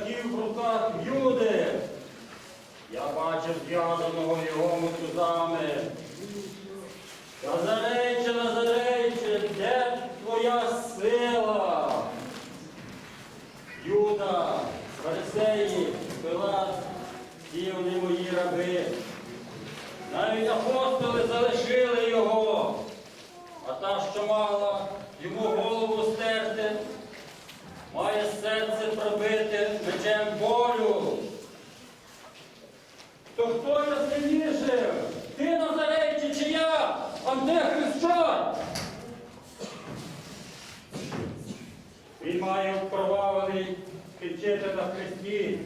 стільнаків в руках Юди. Я бачив зв'язаного його мотузами. Назарейче, Назарейче, де твоя сила? Юда, фарисеї, Пилат, ті вони мої раби. Навіть апостоли залишили його, а та, що мала йому голову стерти, має серце пробити мечем болю. То хто я сильніший? Ти Назарейче чи я? Антихрист що? Він має вкровавлений кінчити на хресті.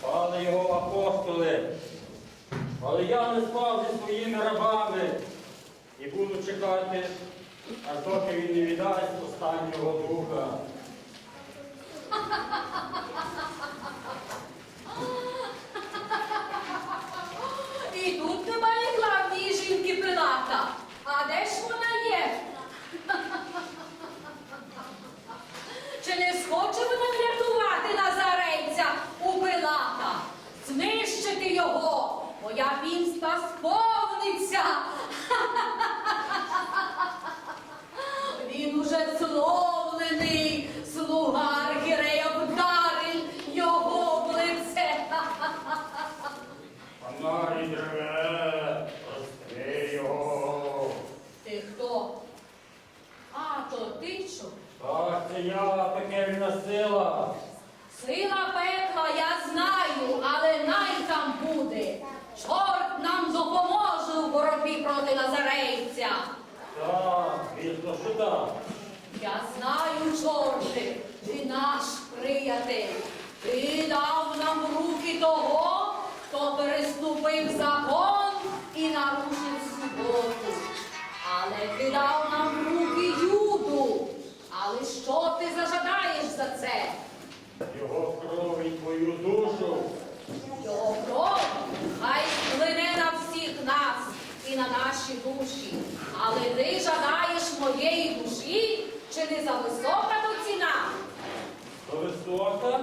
Пали його апостоли. Але я не спав зі своїми рабами і буду чекати, аж доки він не віддасть останнього духа. І тут немає главної жінки Пилата. А де ж вона є? Чи не схоче вона врятувати Назарейця у Пилата? Знищити його, моя пімста сповниться. Він уже зловлений, слуга архірея вдарив його в лице. Фонарі реве, розкрий його. Ти хто? А, то ти що? Так, це я, пекельна сила. Сила пекла я знаю, але най там буде. Чорт нам допоможе у боротьбі проти Назарейця. Так, вірно, що так. Я знаю, чорти, ти наш приятель. Ти дав нам руки того, хто переступив закон і нарушив суботу. Але ти дав нам руки юду. Але що ти зажадаєш за це? Його кров і твою душу. Його кров хай вплине на всіх нас і на наші душі. Але ти жадаєш моєї душі, чи не за висока то ціна? За висока,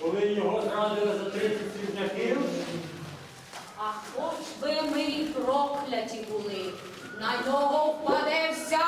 коли його зрадили за 30 срібняків. А хоч би ми прокляті були, на нього впаде вся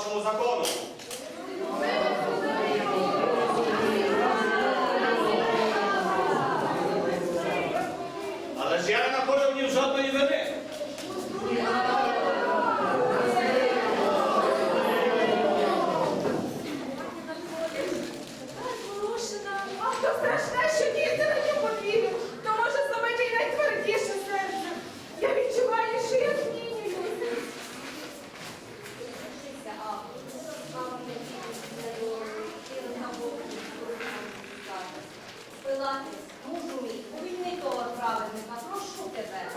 вашому закону. Але ж я не знаходив в нім жодної вини. Розворушена, а то страшне, що діти на нього повірив, то може саме мій найтвердіше серце. Я відчуваю, що я змінююся. Пилатись, мужу мій, увільни того праведника, прошу тебе.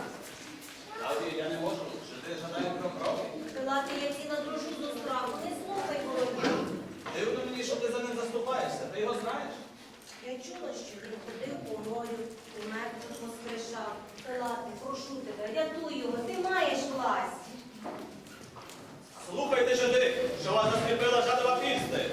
Клавдію, я не можу, що ти жадаєш про крові. Пилати, на до справу, не слухай володів. Дивно мені, що ти за ним заступаєшся. Ти його знаєш? Я чула, що він ходив по морю, ти мертвих воскрешав. Пилати, прошу тебе, рятуй його, ти маєш власть. Слухайте жиди, що вас засліпила жадова пісти.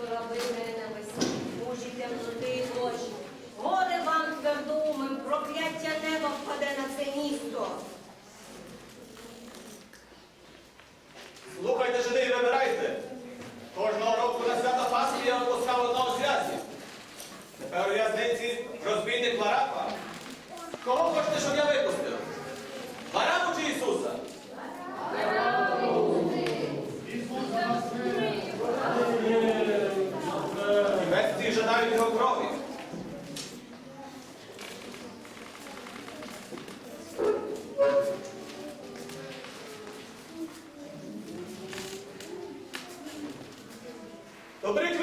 журавли ненависті, Божі, темноти очі. Горе вам твердумим, прокляття неба впаде на це місто. Слухайте жени і вибирайте. Кожного року на свята Пасхи я випускав одного зв'язку. Тепер у в'язниці розбійник Ларапа. Кого хочете, щоб я випустив? Ларапу чи Ісуса? вимагають його крові. Добрий